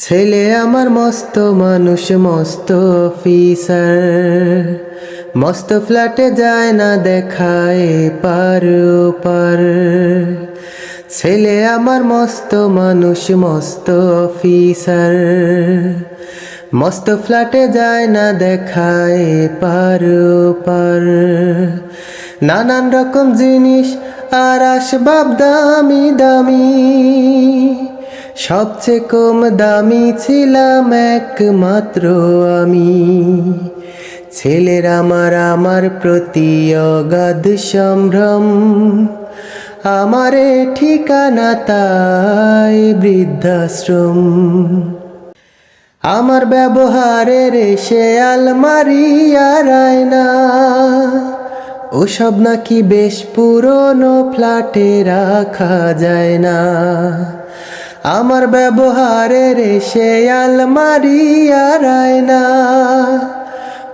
ছেলে আমার মস্ত মানুষ, মস্ত অফিসার। মস্ত ফ্ল্যাটে যায় না দেখায় পার পার। ছেলে আমার মস্ত মানুষ, মস্ত অফিসার। মস্ত ফ্ল্যাটে যায় না দেখায় পার পার। নানান রকম জিনিস আর আসবাব দামি দামি। সবচেয়ে কম দামি ছিলাম একমাত্র আমি। ছেলের আমার আমার প্রতি অগাধ সম্ভ্রম। আমারে ঠিকানা তাই বৃদ্ধাশ্রম। আমার ব্যবহারের সে আলমারি আর আয়না। ওসব নাকি বেশ পুরনো ফ্ল্যাটে রাখা যায় না। আমার ব্যবহারের সে আলমারি আর আয়না।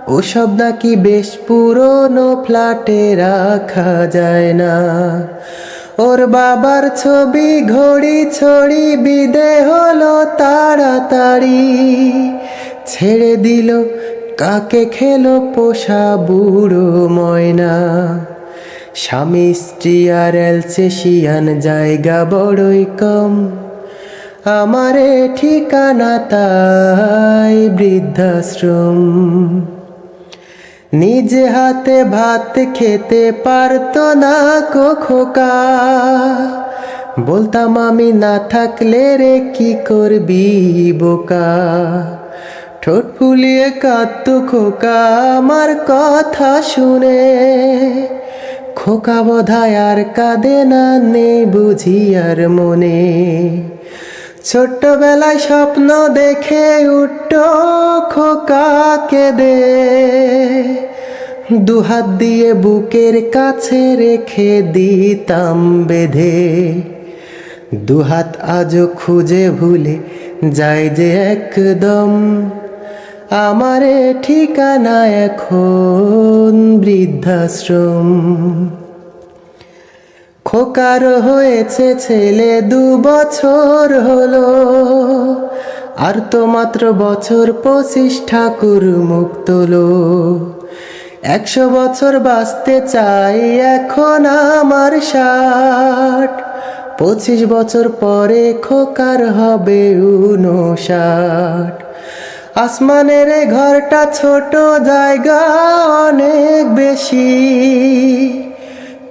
ওসব নাকি বেশ পুরনো ফ্ল্যাটে রাখা যায় না। ওর বাবার ছবি, ঘড়ি, ছড়ি বিদে হলো তাড়াতাড়ি। ছেড়ে দিল, কাকে খেলো পোষা বুড়ো ময়না। স্বামী স্ত্রী আর এলসেশিয়ান জায়গা বড়ই কম। আমারে ঠিকানা তাই বৃদ্ধাশ্রম। নিজে হাতে ভাত খেতে পারতো না খোকা। বলতাম আমি না থাকলে রে কি করবি বোকা। ঠোঁট ফুলিয়ে কাঁদতো খোকা আমার কথা শুনে। খোকা বোধায় আর কাঁদে না নেই বুঝি আর মনে। ছোট্টবেলায় স্বপ্ন দেখে উঠত খোকা কেঁদে। দুহাত দিয়ে বুকের কাছে রেখে দিতাম বেঁধে। দুহাত আজও খুঁজে ভুলে যায় যে একদম। আমারে ঠিকানা এখন বৃদ্ধাশ্রম। খোকার হয়েছে ছেলে দু বছর হলো। আর তো মাত্র বছর পঁচিশ ঠাকুর মুক্তলো একশো বছর বাঁচতে চাই এখন আমার ষাট। পঁচিশ বছর পরে খোকার হবে উনষাট আসমানের ঘরটা ছোট জায়গা অনেক বেশি।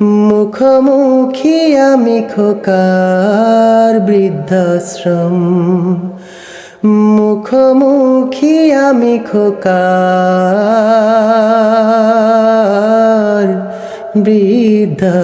মুখোমুখি আমি খোকার বৃদ্ধাশ্রম। মুখোমুখি আমি খোকার বৃদ্ধাশ্রম।